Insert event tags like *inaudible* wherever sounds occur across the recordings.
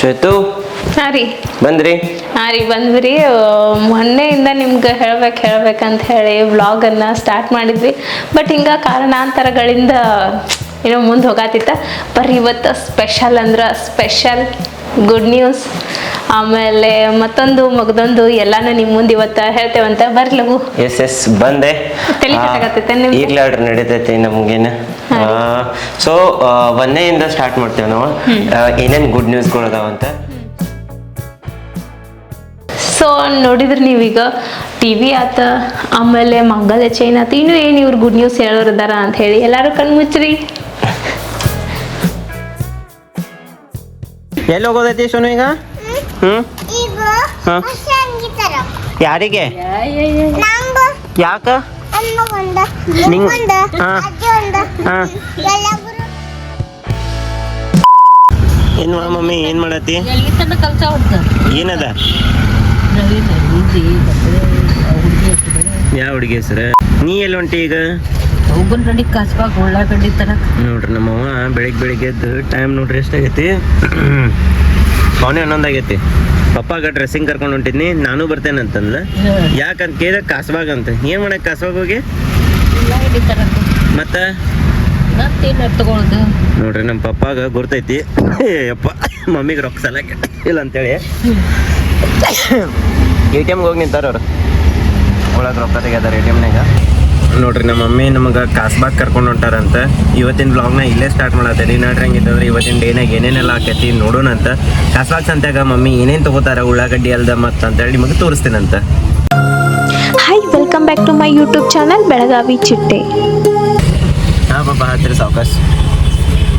ಶ್ವೇತು? ಹಾಂ ರೀ. ಬಂದ್ರಿ? ಹಾಂ ರೀ ಬಂದ್ವಿ ಆ, ಮೊನ್ನೆಯಿಂದ ನಿಮ್ಗೆ ಹೇಳ್ಬೇಕು ಹೇಳ್ಬೇಕಂತ ಹೇಳಿ ವ್ಲಾಗನ್ನು ಸ್ಟಾರ್ಟ್ ಮಾಡಿದ್ವಿ. ಬಟ್ ಹಿಂಗೆ ಕಾರಣಾಂತರಗಳಿಂದ ಏನೋ ಮುಂದೆ ಹೋಗಾತಿತ್ತ. ಬರ್ರಿ ಇವತ್ತು ಸ್ಪೆಷಲ್ ಅಂದ್ರೆ ಸ್ಪೆಷಲ್ ಗುಡ್ ನ್ಯೂಸ್ ಆಮೇಲೆ ಮತ್ತೊಂದು ಮಗದೊಂದು ಎಲ್ಲಾನು ನಿಮ್ಮ ಮುಂದೆ ಇವತ್ತು ಹೇಳ್ತೇವಂತ ಬರ್ಲಗು ಲಗು ಎಸ್ ಎಸ್ ಬಂದೆ. ತಲಿ ಕೆಟ್ಟಾಗತ್ತೈತೆ ನಿಮ್ದು? ಈಗಲೇ ಆರ್ಡ್ರ್ ನಡೀತೈತಿ ನಮಗೇನ. ಸೊ ಇಂದ ಸ್ಟಾರ್ಟ್ ಮಾಡ್ತೇವೆ ನಾವು. ಏನೇನು ಗುಡ್ ನ್ಯೂಸ್ಗಳು ಅದಾವಂತ ಸೊ ನೋಡಿದ್ರಿ ನೀವೀಗ ಟಿ ವಿ ಆತ ಆಮೇಲೆ ಮಂಗಲ ಚೈನ್ ಆತ ಇನ್ನು ಏನು ಇವ್ರು ಗುಡ್ ನ್ಯೂಸ್ ಹೇಳೋರು ಇದಾರ ಅಂತ ಹೇಳಿ ಎಲ್ಲರೂ ಕಣ್ಮುಚ್ಚ್ರಿ ಎಲ್ಲಿ ಹೋಗೋದೈತಿ ಸೋನು ಈಗ? ಹ್ಮ್. ಯಾರಿಗೆ? ನಂಗ ಯಾಕ? ಏನು ಮಮ್ಮಿ ಏನು ಮಾಡತ್ತಿ? ಏನದ? ಯಾವ ಹುಡುಗಿ ಹೆಸರು? ನೀ ಎಲ್ಲಿ ಹೊಂಟಿ ಈಗ? ಕಸ್ಬಾಗ ಉಳ್ಳಾಗಡ್ಡಿ ತರ ನೋಡ್ರಿ ನಮ್ಮವ್ವ ಬೆಳಿಗ್ಗೆ ಬೆಳಿಗ್ಗೆ ಎದ್ದು ಟೈಮ್ ನೋಡ್ರಿ ಎಷ್ಟಾಗೈತಿ? *clears throat* ಪೌನೆ ಹನ್ನೊಂದು ಆಗೈತಿ ಪಪ್ಪಾಗ ಡ್ರೆಸ್ಸಿಂಗ್ ಕರ್ಕೊಂಡು ಹೊಂಟಿದ್ನಿ ನಾನು ಬರ್ತೇನೆ ಅಂತಂದ ಯಾಕಂತ ಕೇಳಿದ ಕಾಸ್ಬಾಗ ಅಂತ. ಏನ್ ಮಾಡಕ್ ಕಾಸ್ಬಾಗ ಹೋಗಿ? ಮತ್ತ? ನೋಡ್ರಿ ನಮ್ಮ ಪಪ್ಪಾಗ ಗುರ್ತೈತಿ. ಯಪ್ಪ ಮಮ್ಮಿಗೆ ರೊಕ್ಕ ಸಲ ಇಲ್ಲ ಅಂತೇಳಿ. ಎ ಟಿ ಎಮ್ಗೆ ಹೋಗಿ ನಿಂತಾರ ಅವ್ರು. ಒಳಗೆ ರೊಕ್ಕ ತೆಗೆದಾರ ಎ ಟಿ ಎಮ್ನಾಗ. ನೋಡ್ರಿ ನಮ್ಮ ಮಮ್ಮಿ ನಮಗೆ ಕಾಸ್ಬಾಗ್ ಕರ್ಕೊಂಡು ಹೊಂಟಾರಂತ. ಇವತ್ತಿನ ಬ್ಲಾಗ್ನ ಇಲ್ಲೇ ಸ್ಟಾರ್ಟ್ ಮಾಡತ್ತೇರಿ ನೋಡ್ರಿ ಹಂಗಿತ್ತಂದ್ರೆ ಇವತ್ತಿನ ಡೇನಾಗ ಏನೇನೆಲ್ಲ ಆಕೈತಿ ನೋಡೋಣ ಅಂತ. ಕಾಸ್ಬಾಗ್ ಸಂತ್ಯಾಗ ಮಮ್ಮಿ ಏನೇನು ತಗೋತಾರ? ಉಳ್ಳಾಗಡ್ಡಿ ಅಲ್ದ ಮತ್ತು ಅಂತೇಳಿ ನಿಮಗೆ ತೋರಿಸ್ತೀನಂತ hi welcome back to my YouTube channel Belagavi Chitte ಹಾಂ ಪಾಪ ಹತ್ತಿರ ಸಾವಕಾಶ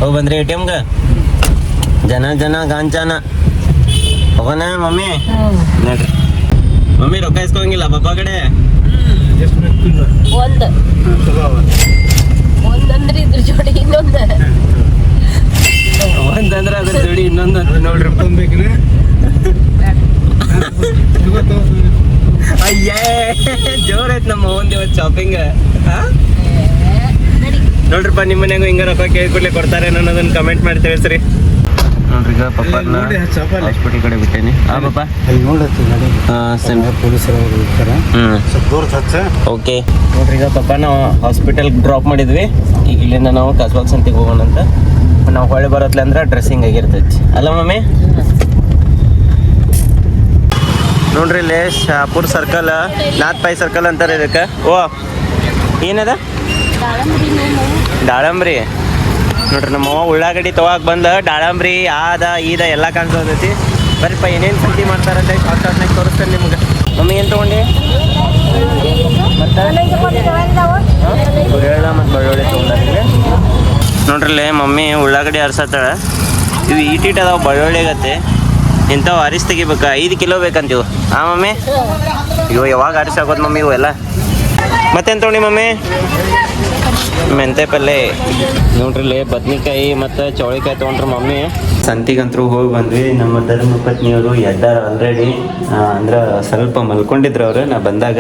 ಹೋಗಿ ಬಂದ್ರಿ ಎ ಟಿ ಎಮ್ಗೆ ಜನ ಜನ ಗಾಂಚಾನ ಹೋಗೋಣ ಮಮ್ಮಿ? ನೋಡ್ರಿ. ಮಮ್ಮಿ ರೊಕ್ಕ ಇಸ್ಕೊಂಗಿಲ್ಲ ಪಪ್ಪ ಕಡೆ. ಒಂದು. ಒಂದಂದ್ರೆ ಇದ್ರ ಜೋಡಿ ಇನ್ನೊಂದು. ಒಂದಂದ್ರೆ ಅದ್ರ ಜೋಡಿ ಇನ್ನೊಂದು ನೋಡ್ರಿ. ಅಯ್ಯೇ ಜೋರ್ ಐತ್ ನಮ್ಮ ಒಂದ್ ಇವತ್ತು ಶಾಪಿಂಗ್ ನೋಡ್ರಿಪ್ಪ ನಿಮ್ಮ ಮನ್ಯಾಗ ಹಿಂಗ ರೊಕ್ಕ ಕೇಳ್ಕೊಡ್ಲೆ ಕೊಡ್ತಾರೆ ಅನ್ನೋದನ್ನ ಕಮೆಂಟ್ ಮಾಡಿ ತಿಳಿಸ್ರಿ. ನೋಡ್ರಿ ಈಗ ಪಪ್ಪನ ಹಾಸ್ಪಿಟಲ್ ಕಡೆ ಬಿಟ್ಟೇನಿ. ಆ ಪಪ್ಪ ಅಲ್ಲಿ ನೋಡತ್ತಿ ನಡಿ. ಹಾಂ ಸರಿ. ಪೊಲೀಸರು ಅವರು ಇರ್ತಾರೆ. ಹ್ಞೂ ಸ್ವಲ್ಪ ದೂರ ಹಚ್ಚ. ಓಕೆ. ನೋಡ್ರಿ ಈಗ ಪಪ್ಪ ನಾವು ಹಾಸ್ಪಿಟಲ್ ಡ್ರಾಪ್ ಮಾಡಿದ್ವಿ. ಈಗ ಇಲ್ಲಿಂದ ನಾವು ಕಸ್ಬಾಗ್ ಸಂತಿಗೆ ಹೋಗೋಣ ಅಂತ. ನಾವು ಹೊಳೆ ಬರತ್ಲೆ ಅಂದ್ರೆ ಡ್ರೆಸ್ಸಿಂಗ್ ಆಗಿರ್ತೈತಿ. ಅಲ್ಲ ಮಮ್ಮಿ? ನೋಡ್ರಿ ಇಲ್ಲಿ ಶಾಪುರ್ ಸರ್ಕಲ್ ನಾತ್ ಪೈ ಸರ್ಕಲ್ ಅಂತಾರೆ ಇದಕ್ಕೆ. ಓ ಏನದ? ದಾಳಂಬ್ರಿ. ನೋಡ್ರಿ ನಮ್ಮ ಉಳ್ಳಾಗಡ್ಡಿ ತಗೋಕ್ ಬಂದ, ದಾಳಂಬ್ರಿ, ಆದ, ಈದ ಎಲ್ಲ ಕಾಣಿಸೋದೈತಿ ಬರೀಪ್ಪ ಏನೇನು ಸಂತಿ ಮಾಡ್ತಾರಂತ ಶಾರ್ಟ್ ತೋರಿಸ್ತೇನೆ ನಿಮ್ಗೆ. ಮಮ್ಮಿ ಏನು ತೊಗೊಂಡಿ? ಮತ್ತೆ? ಮತ್ತು ಬೆಳ್ಳುಳ್ಳಿ ತೊಗೊಂಡಿಲ್ಲ ನೋಡ್ರಲ್ಲಿ, ಮಮ್ಮಿ ಉಳ್ಳಾಗಡ್ಡಿ ಹರ್ಸತ್ತಾಳ. ಇವು ಈಟೀಟ್ ಅದಾವ ಬೆಳ್ಳುಳ್ಳಿ ಆಗತ್ತೆ. ಇಂಥವು ಅರಿಸಿ ತೆಗಿಬೇಕು, ಐದು ಕಿಲೋ ಬೇಕಂತೀವು. ಹಾಂ ಮಮ್ಮಿ? ಇವು ಯಾವಾಗ ಅರಿಸಿ ಆಗೋದು ಮಮ್ಮಿ ಇವೆಲ್ಲ ಮತ್ತೇನು ತೊಗೊಂಡಿ ಮಮ್ಮಿ? ಮೆಂತೆ ಪಲ್ಲೆ. ನೋಡ್ರಿಲ್ಲಿ ಬದ್ನಿಕಾಯಿ ಮತ್ತು ಚೌಳಿಕಾಯಿ ತೊಗೊಂಡ್ರು ಮಮ್ಮಿ. ಸಂತಿಗಂತರೂ ಹೋಗಿ ಬಂದ್ವಿ. ನಮ್ಮ ಧರ್ಮ ಪತ್ನಿಯವರು ಎದ್ದಾರ ಆಲ್ರೆಡಿ ಅಂದ್ರೆ ಸ್ವಲ್ಪ ಮಲ್ಕೊಂಡಿದ್ರು ಅವ್ರು ನಾ ಬಂದಾಗ.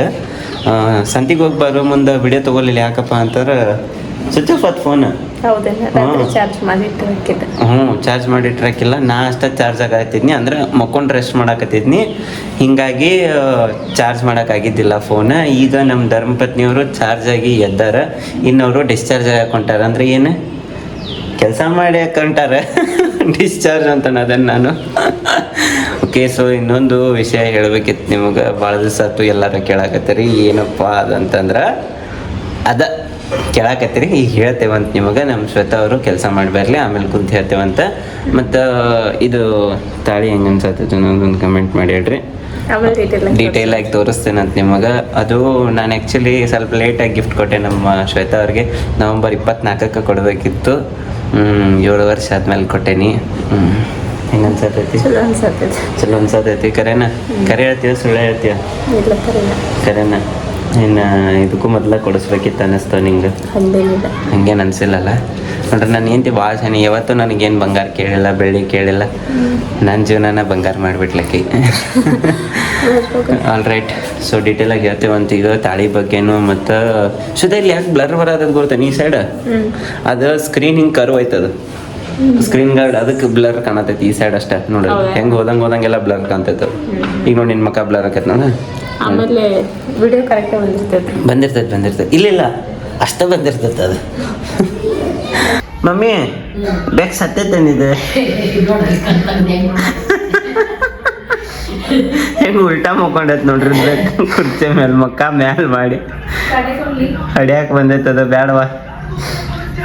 ಸಂತಿಗೆ ಹೋಗಿ ಬರೋ ಮುಂದೆ ವಿಡಿಯೋ ತೊಗೊಲಿಲ್ಲ ಯಾಕಪ್ಪ ಅಂತಾರೆ ಸ್ವಿಚ್ ಆಫ್ ಫೋನ್ ಚಾರ್ಜ್ ಮಾಡಿ ಇಟ್ಟಿರಕ್ಕಿಲ್ಲ ಹ್ಞೂ ಚಾರ್ಜ್ ಮಾಡಿಟ್ರಾಕಿಲ್ಲ ನಾ ಅಷ್ಟೇ ಚಾರ್ಜ್ ಆಗತ್ತಿದ್ನಿ ಅಂದ್ರೆ ಮಕ್ಕೊಂಡು ರೆಸ್ಟ್ ಮಾಡಕತ್ತಿದ್ನಿ. ಹಿಂಗಾಗಿ ಚಾರ್ಜ್ ಮಾಡೋಕ್ಕಾಗಿದ್ದಿಲ್ಲ ಫೋನ್ ಈಗ ನಮ್ಮ ಧರ್ಮಪತ್ನಿಯವರು ಚಾರ್ಜ್ ಆಗಿ ಎದ್ದಾರ. ಇನ್ನವರು ಡಿಸ್ಚಾರ್ಜ್ ಹಾಕೊಂಟಾರ ಅಂದ್ರೆ ಏನು? ಕೆಲಸ ಮಾಡಿ ಹಾಕೊಂಟಾರ ಡಿಸ್ಚಾರ್ಜ್ *laughs* ಅಂತ ಅದನ್ನು ನಾನು. *laughs* ಓಕೆ ಸೊ ಇನ್ನೊಂದು ವಿಷಯ ಹೇಳ್ಬೇಕಿತ್ತು ನಿಮಗೆ. ಭಾಳ ದಿವಸ ಆಯ್ತು ಎಲ್ಲರೂ ಕೇಳಾಕತ್ತೀರಿ. ಏನಪ್ಪ ಅದಂತಂದ್ರೆ ಅದ ಕೇಳಾಕತ್ತೀರಿ ಈಗ ಹೇಳ್ತೇವಂತ ನಿಮಗೆ. ನಮ್ಮ ಶ್ವೇತಾ ಅವರು ಕೆಲಸ ಮಾಡಿ ಬರಲಿ ಆಮೇಲೆ ಕುಂತ ಹೇಳ್ತೇವಂತ ಮತ್ತು ಇದು ತಾಳಿ ಹೆಂಗೆ ಅನ್ಸತ್ತೈತೆ ಅನ್ನೋದೊಂದು ಕಮೆಂಟ್ ಮಾಡಿ ಹೇಳ್ರಿ. ಡೀಟೇಲ್ ಆಗಿ ಆಗಿ ತೋರಿಸ್ತೇನಂತ ನಿಮಗೆ. ಅದು ನಾನು ಆ್ಯಕ್ಚುಲಿ ಸ್ವಲ್ಪ ಲೇಟಾಗಿ ಗಿಫ್ಟ್ ಕೊಟ್ಟೆ ನಮ್ಮ ಶ್ವೇತಾ ಅವ್ರಿಗೆ. ನವಂಬರ್ ಇಪ್ಪತ್ನಾಲ್ಕಕ್ಕೆ ಕೊಡಬೇಕಿತ್ತು. ಹ್ಮ್, ಏಳು ವರ್ಷ ಆದ್ಮೇಲೆ ಕೊಟ್ಟೇನಿ. ಹೆಂಗೆ ಅನ್ಸತೈತಿ? ಚಲೋ ಅನ್ಸತೈತಿ. ಕರೆನ? ಕರೆ ಹೇಳ್ತೀಯ ಸುಳ್ಳು ಕರೆನ. ಕರೆನ? ಇನ್ನು ಇದಕ್ಕೂ ಮೊದಲ ಕೊಡಿಸ್ಬೇಕಿತ್ತು ಅನ್ನಿಸ್ತು ನಿಂಗೆ? ಹಂಗೇನಿಲ್ಲ. ಹಂಗೇನು ಅನಿಸಿಲ್ಲಲ್ಲ? ನೋಡ್ರಿ ನಾನು ಹೆಂಡತಿ ಭಾಳ ಚೆನ್ನಾಗಿ ಯಾವತ್ತೂ ನನಗೇನು ಬಂಗಾರ ಕೇಳಿಲ್ಲ ಬೆಳ್ಳಿ ಕೇಳಿಲ್ಲ. ನನ್ನ ಜೀವನನ ಬಂಗಾರ ಮಾಡಿಬಿಟ್ಲಕ್ಕಿ. ಆಲ್ ರೈಟ್ ಸೊ ಡೀಟೇಲಾಗಿ ಅಂತ ಈಗ ತಾಳಿ ಬಗ್ಗೆನು ಮತ್ತು ಸುದ ಇಲ್ಲಿ ಯಾಕೆ ಬ್ಲರ್ ಬರೋದು ಗೊತ್ತೇನೆ ಈ ಸೈಡ್ ಅದು ಸ್ಕ್ರೀನ್ ಹಿಂಗೆ ಕರು ಆಯ್ತದ ಸ್ಕ್ರೀನ್ ಗಾರ್ಡ್ ಅದಕ್ಕೆ ಬ್ಲರ್ ಕಾಣತೈತಿ ಈ ಸೈಡ್ ಅಷ್ಟೇ. ನೋಡಿ ಹೆಂಗೆ ಹೋದಂಗೆ ಹೋದಂಗೆಲ್ಲ ಬ್ಲರ್ ಕಾಣ್ತೈತೆ. ಈಗ ನೋಡಿ ನಿನ್ನ ಮಕ್ಕ ಬ್ಲರ್ ಆಕೈತೆ ನೋಡ. ಆಮೇಲೆ ವಿಡಿಯೋ ಕರೆಕ್ಟ್ ಬಂದಿರ್ತೈತಿ. ಬಂದಿರ್ತೈತೆ ಬಂದಿರ್ತೈತೆ. ಇಲ್ಲ ಇಲ್ಲ. ಅಷ್ಟೇ ಬಂದಿರ್ತೈತೆ ಅದು. ಮಮ್ಮಿ ಬೆಕ್ ಸತ್ತೈತೇನಿದೆ ಹೆಂಗೆ ಉಲ್ಟಾ ಮಕ್ಕೊಂಡೈತ್ ನೋಡ್ರಿ ಬೆಕ್ ಕುರ್ಚಿ ಮೇಲೆ ಮಕ್ಕ ಮ್ಯಾಲ್ ಮಾಡಿ. ಹಡಿಯಾಕ ಬಂದೈತದ ಬ್ಯಾಡವಾ?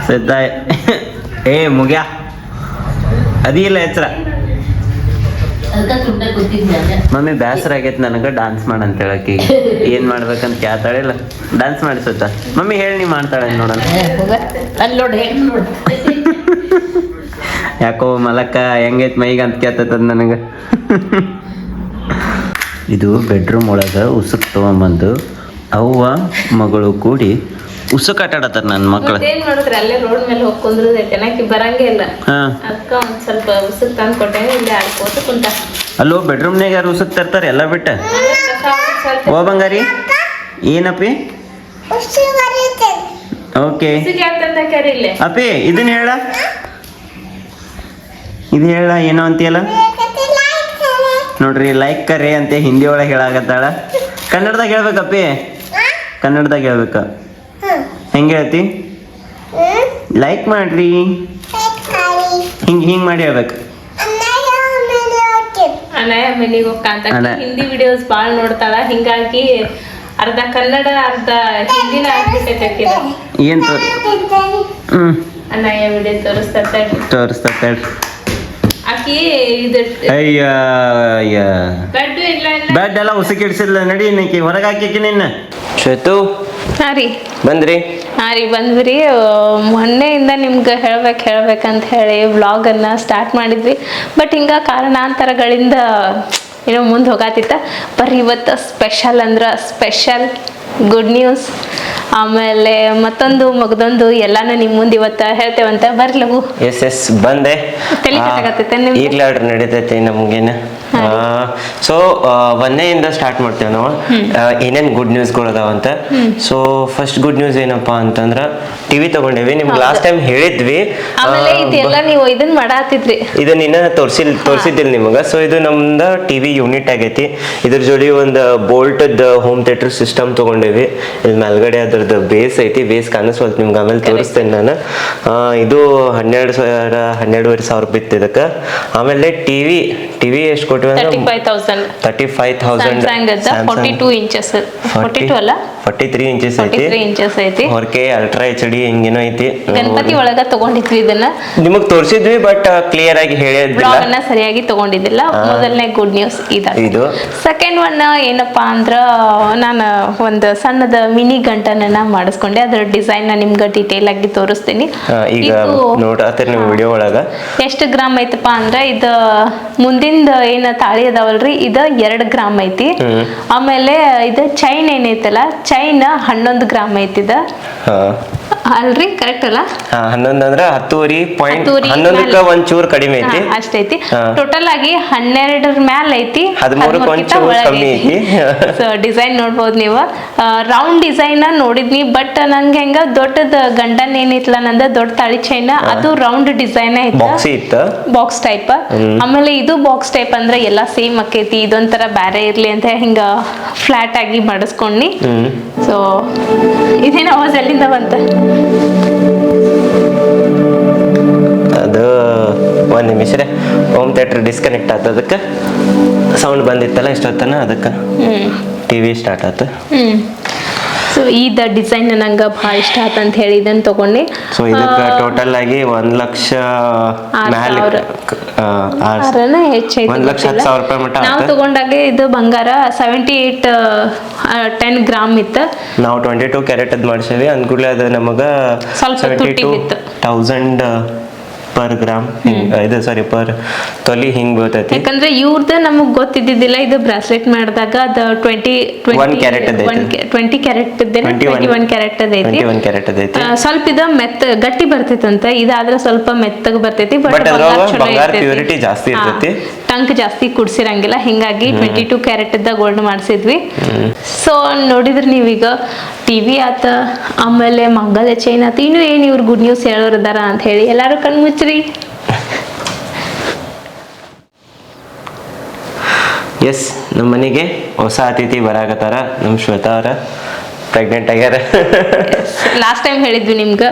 ಸದ್ದ ಏ, ಮುಗ್ಯಾ. ಅದಿಲ್ಲ ಎಚ್ಚರ ಮಮ್ಮಿ ಬ್ಯಾಸರ ಆಗೈತೆ ನನಗೆ ಡಾನ್ಸ್ ಮಾಡಂತ ಹೇಳಕ್ಕೆ ಏನ್ ಮಾಡ್ಬೇಕಂತ ಕೇಳ್ತಾಳಿಲ್ಲ ಡಾನ್ಸ್ ಮಾಡಿಸುತ್ತ ಮಮ್ಮಿ ಹೇಳಿ ನೀ ಮಾಡ್ತಾಳೆ ನೋಡೋಣ. ಯಾಕೋ ಮಲಕ್ಕ ಹೆಂಗೈತ್ ಮೈಗೆ ಅಂತ ಕೇಳ್ತದ ನನಗೆ. ಇದು ಬೆಡ್ರೂಮ್ ಒಳಗೆ ಉಸುಕ್ ತೊಗೊಂಬಂದು ಅವ್ವ ಮಗಳು ಕೂಡಿ ಉಸುಕ್ ಆಟ ನನ್ನ ಮಕ್ಳು. ಏನ್ ಮಾಡಿದ್ರೆ ಅಲ್ಲೇ ರೋಡ್ ಮೇಲೆ ಹೋಗಿ ಕುಂದ್ರದೈತೆ ಬರಂಗೇ ಇಲ್ಲ. ಹಾ. ಅದಕ್ಕ ಒಂದ್ ಸ್ವಲ್ಪ ಉಸುಕ್ ತಂದು ಕೊಟ್ಟೆ ಇಲ್ಲಿ ಆಡ್ಕೋತ ಕುಂತ. ಅಲ್ಲೋ ಬೆಡ್ರೂಮ್ನಾಗ ಯಾರು ಉಸುಕ್ ತರ್ತಾರೆ? ಎಲ್ಲ ಬಿಟ್ಟ? ಓ ಬಂಗಾರಿ. ಏನಪ್ಪಿ? ಓಕೆ. ಅಪ್ಪಿ ಇದನ್ನ ಹೇಳ. ಇದು ಹೇಳ ಏನೋ ಅಂತೀಯಲ್ಲ? ನೋಡ್ರಿ ಲೈಕ್ ಕರೆ ಅಂತ ಹಿಂದಿ ಒಳಗೆ ಹೇಳಾಗತ್ತಾಳ ಕನ್ನಡದಾಗ ಹೇಳ್ಬೇಕಪ್ಪಿ? ಕನ್ನಡದಾಗ ಹೇಳ್ಬೇಕ. ಹೆಂಗೆ ಐತಿ ಲೈಕ್ ಮಾಡ್ರಿ. ಹಿಂಗೆ ಹಿಂಗ್ ಮಾಡಿ ಹೇಳ್ಬೇಕು. ಅನಯ ಮನೆಗೆ ಅನಯ. ಹಿಂದಿ ವಿಡಿಯೋಸ್ ಭಾಳ ನೋಡ್ತಾಳ. ಹಿಂಗಾಗಿ ಅರ್ಧ ಕನ್ನಡ ಅರ್ಧ ಹಿಂದಿನ ಆಗ್ಬಿಟ್ಟೈತೆ ಏನ್ ತೋರಿ ಹ್ಮ್. ಅನಯ ವಿಡಿಯೋ ತೋರಿಸ್ತಾ ತೋರಿಸ್ತಾ ಆಕಿ ಇದು ಅಯ್ಯ ಅಯ್ಯ. ಗಡ್ಡು ಇಲ್ಲ ಬೆಡ್ ಎಲ್ಲ ಉಸುಕಿಡ್ಸಿಲ್ಲ ನಡಿ ನಿಕ್ಕಿ ಹೊರಗೆ ಹಾಕಿ ನಿನ್ನ. ಶ್ವೇತು. ಹಾ ರೀ. ಬಂದ್ರಿ. ಹಾಂ ರೀ ಬಂದ್ವಿ ರೀ. ಮೊನ್ನೆಯಿಂದ ನಿಮ್ಗೆ ಹೇಳ್ಬೇಕು ಹೇಳ್ಬೇಕಂತ ಹೇಳಿ ವ್ಲಾಗನ್ನು ಸ್ಟಾರ್ಟ್ ಮಾಡಿದ್ವಿ. ಬಟ್ ಹಿಂಗೆ ಕಾರಣಾಂತರಗಳಿಂದ ಏನೋ ಮುಂದೆ ಹೋಗಾತಿತ್ತ. ಬರ್ರಿ ಇವತ್ತು ಸ್ಪೆಷಲ್ ಅಂದ್ರೆ ಸ್ಪೆಷಲ್ ಗುಡ್ ನ್ಯೂಸ್ ಆಮೇಲೆ ಮತ್ತೊಂದು ಮಗದೊಂದು ಎಲ್ಲಾನು ನಿಮ್ಮ ಮುಂದೆ ಇವತ್ತು ಹೇಳ್ತೇವಂತ. ಬರ್ರಿ ಲಗು ಎಸ್ ಎಸ್ ಬಂದೆ. ತಲೆ ಕೆಟ್ಟಾಗತ್ತೈತೆ ನಿಮ್ಗೆ? ಈಗಲೇ ನಡೀತೈತಿ ನಡೀತೈತೆ ನಮಗೇನು. ಸೊ ಇಂದ ಸ್ಟಾರ್ಟ್ ಮಾಡ್ತೇವೆ ನಾವು. ಏನೇನ್ ಗುಡ್ ನ್ಯೂಸ್ಗಳು ಅದಾವ ಅಂತ. ಸೊ ಫಸ್ಟ್ ಗುಡ್ ನ್ಯೂಸ್ ಏನಪ್ಪಾ ಅಂತಂದ್ರ ಟಿವಿ ತಗೊಂಡೇವಿ. ನಿಮ್ಗೆ ಲಾಸ್ಟ್ ಟೈಮ್ ಹೇಳಿದ್ವಿ. ಆಮೇಲೆ ಇದೆಲ್ಲ ನೀವು ಇದನ್ನ ಮಾಡಾತಿದ್ರಿ. ಇದನ್ನ ಇನ್ನ ತೋರಿಸಿಲ್ ತೋರಿಸಿದ್ದಿಲ್ಲ ನಿಮಗೆ. ಸೊ ಇದು ನಮ್ದ ಟಿವಿ ಯೂನಿಟ್ ಆಗೈತಿ. ಇದ್ರ ಜೋಡಿ ಒಂದು ಬೋಲ್ಟ್ ಹೋಮ್ ಥಿಯೇಟರ್ ಸಿಸ್ಟಮ್ ತಗೊಂಡೇವಿ. ಇಲ್ಲಿ ಮೇಲ್ಗಡೆ ಅದ್ರದ್ದು ಬೇಸ್ ಐತಿ. ಬೇಸ್ ಕಾಣಿಸ್ವಲ್ತು ನಿಮ್ಗೆ ಆಮೇಲೆ ತೋರಿಸ್ತೇನೆ ನಾನು. ಆ, ಇದು ಹನ್ನೆರಡು ಸಾವಿರ ಹನ್ನೆರಡುವರೆ ಸಾವಿರ ಬಿತ್ತು ಇದಕ್ಕೆ. ಆಮೇಲೆ ಟಿವಿ ಟಿವಿ ಎಷ್ಟು ಕೊಟ್ಟಿವಿ thirty five thousand thirty five thousand forty two inches forty two ಅಲ್ಲ? ಫಾರ್ಟಿ ತ್ರೀ ಇಂಚಸ್ ಐತಿ. ತ್ರೀ ಇಂಚಸ್ ಐತಿ. ಹೊರಕೆ ಅಲ್ಟ್ರಾ ಎಚ್ ಡಿ ಹಿಂಗೇನೋ ಐತಿ. ಗಣಪತಿ ಒಳಗ ತಗೊಂಡಿದ್ವಿ ಇದನ್ನ. ನಿಮಗ್ ತೋರಿಸಿದ್ವಿ ಬಟ್ ಕ್ಲಿಯರ್ ಆಗಿ ಅನ್ನ ಸರಿಯಾಗಿ ತಗೊಂಡಿದ್ದಿಲ್ಲ. ಮೊದಲನೇ ಗುಡ್ ನ್ಯೂಸ್ ಇದು. ಸೆಕೆಂಡ್ ಒನ್ ಏನಪ್ಪಾ ಅಂದ್ರ ನಾನು ಒಂದು ಸಣ್ಣದ ಮಿನಿ ಗಂಟನನ್ನ ಮಾಡಿಸ್ಕೊಂಡೆ. ಅದರ ಡಿಸೈನ್ ನಿಮ್ಗೆ ಡೀಟೇಲ್ ಆಗಿ ತೋರಿಸ್ತೀನಿ. ಈಗ ನೋಡತ್ತೀರಿ ವಿಡಿಯೋ ಒಳಗ. ಎಷ್ಟು ಗ್ರಾಮ್ ಐತಪ್ಪ ಅಂದ್ರ ಇದು ಮುಂದಿಂದ ಏನ ತಾಳಿ ಅದಾವಲ್ರಿ? ಇದು ಎರಡ್ ಗ್ರಾಮ್ ಐತಿ. ಆಮೇಲೆ ಇದು ಚೈನ್ ಏನೈತಲ್ಲ? ಚೈನ್ ಹನ್ನೊಂದು ಗ್ರಾಮ್ ಐತಿದ ಅಲ್ರಿ? ಕರೆಕ್ಟ್ ಅಲ್ಲ? ಹಾ, ಹನ್ನೊಂದು ಅಂದ್ರ ಹತ್ತುವರಿ ಪಾಯಿಂಟ್ ಹತ್ತುವರಿ ಹನ್ನೊಂದಕ್ಕ ಮ್ಯಾಲೆ. ಒಂದ್ ಚೂರ್ ಕಡಿಮೆ ಐತಿ. ಹಾ, ಅಷ್ಟೈತಿ ಹಾ. ಟೋಟಲ್ ಆಗಿ ಹನ್ನೆರಡರ ಮ್ಯಾಲ ಐತಿ ಹದಿಮೂರಕ್ಕೆ ಒಂದ್ ಚೂರ್ ಕಮ್ಮಿ ಐತಿ. ಸೊ ಡಿಸೈನ್ *laughs* ನೋಡ್ಬೋದು ನೀವು. ರೌಂಡ್ ಡಿಸೈನ್ ನೋಡಿದ್ನಿ ಬಟ್ ನಂಗೆ ಹೆಂಗ ದೊಡ್ಡದ ಗಂಡನ್ ಏನಿತ್ಲ ನಂದ ದೊಡ್ಡ ತಾಳಿ ಚೈನ್ ಅದು ರೌಂಡ್ ಡಿಸೈನ್ ಐತ ಬಾಕ್ಸಿ ಇತ್ತ? ಬಾಕ್ಸ್ ಟೈಪ್ ಆಮೇಲೆ ಇದು ಬಾಕ್ಸ್ ಟೈಪ್ ಅಂದ್ರೆ ಎಲ್ಲಾ ಸೇಮ್ ಆಕೈತಿ ಇದೊಂಥರ ಬ್ಯಾರೆ ಇರ್ಲಿ ಅಂತ ಹಿಂಗ ಫ್ಲಾಟ್ ಆಗಿ ಮಾಡಿಸ್ಕೊಂಡಿ ಹ್ಮ್. ಸೊ ಇದೇನ ಅವಾಜ್ ಎಲ್ಲಿಂದ ಬಂತ. ಅದು ಒಂದು ನಿಮಿಷ ರೀ ಹೋಮ್ ಥಿಯೇಟರ್ ಡಿಸ್ಕನೆಕ್ಟ್ ಆಯ್ತು ಅದಕ್ಕೆ. ಸೌಂಡ್ ಬಂದಿತ್ತಲ್ಲ ಇಷ್ಟೊತ್ತನ ಅದಕ್ಕೆ ಟಿ ಟಿವಿ ಸ್ಟಾರ್ಟ್ ಆಯ್ತು ಸೊ ಇದ ಡಿಸೈನ್ ನಂಗೆ ಭಾಳ ಇಷ್ಟ ಆತ ಅಂತ ಹೇಳಿ ಇದನ್ನ ತಗೊಂಡೆ. ಸೊ ಇದಕ್ಕೆ ಟೋಟಲ್ ಆಗಿ ಒಂದ್ ಲಕ್ಷ ಮ್ಯಾಲೆ ಆರನ ಹೆಚ್ಚೈತಿ ಒಂದ್ ಲಕ್ಷ ಹತ್ತು ಸಾವಿರ ರೂಪಾಯಿ ಮಟ್ಟ ನಾವು ತಗೊಂಡಾಗ ಇದು ಬಂಗಾರ ಸೆವೆಂಟಿ ಏಟ್ ಟೆನ್ ಗ್ರಾಮ್ ಇತ್ತು. ನಾವು ಟ್ವೆಂಟಿ ಟೂ ಕ್ಯಾರೆಟ್ ಅದ್ ಮಾಡ್ಸೇವಿ. ಅಂದ್ಕೂಡ್ಲೆ ಅದು ನಮಗ ಸ್ವಲ್ಪ ತುಟ್ಟಿ ಬಿತ್ತು. ತೌಸಂಡ್ ಪರ್ ಗ್ರಾಮ್ ಇದು ಸಾರಿ ಪರ್ ತೊಲಿ ಹಿಂಗ್ ಬೀಳ್ತೈತಿ. ಯಾಕಂದ್ರೆ ಇವ್ರದ ನಮಗ್ ಗೊತ್ತಿದ್ದಿದ್ದಿಲ್ಲ ಇದು ಬ್ರಾಸ್ಲೆಟ್ ಮಾಡಿದಾಗ ಅದು ಟ್ವೆಂಟಿ ಐತಿ. ಟ್ವೆಂಟಿ ಕ್ಯಾರೆಟ್ ಇದ್ದೇನೆ 21 ಟ್ವೆಂಟಿ ಒನ್ ಕ್ಯಾರೆಟ್ ಅದೈತಿ ಒನ್ ಕ್ಯಾರೆಟ್ ಅದೈತಿ ಸ್ವಲ್ಪ ಇದು ಮೆತ್ತ ಗಟ್ಟಿ ಬರ್ತೈತಂತ ಇದಾದ್ರೆ ಸ್ವಲ್ಪ ಮೆತ್ತಗ ಬರ್ತೈತಿ ಬಟ್ ಬಂಗಾರ ಪ್ಯೂರಿಟಿ ಜಾಸ್ತಿ ಇರ್ತೈತಿ. ಟಂಕ್ ಜಾಸ್ತಿ ಕುಡ್ಸಿರಂಗಿಲ್ಲ. ಹಿಂಗಾಗಿ ಟ್ವೆಂಟಿ ಟೂ ಕ್ಯಾರೆಟಿಂದ ಗೋಲ್ಡ್ ಮಾಡಿಸಿದ್ವಿ. ಸೊ ನೋಡಿದ್ರೆ ನೀವೀಗ ಟಿ ವಿ ಆತ, ಆಮೇಲೆ ಮಂಗಲ ಚೈನ್ ಆತ. ಇನ್ನೂ ಏನು ಇವ್ರು ಗುಡ್ ನ್ಯೂಸ್ ಹೇಳೋರು ಇದಾರ ಅಂತ ಹೇಳಿ ಎಲ್ಲರೂ ಕಣ್ಮುಚ್ಚ್ರಿ ಎಸ್ ನಮ್ಮ ಮನೆಗೆ ಹೊಸ ಅತಿಥಿ ಬರಾಕತ್ತಾರ. ನಮ್ಮ ಶ್ವೇತಾ ಅವರ. ಪ್ರೆಗ್ನೆಂಟ್ ಆಗ್ಯಾರ ಲಾಸ್ಟ್ ಟೈಮ್ ಹೇಳಿದ್ವಿ ನಿಮ್ಗೆ.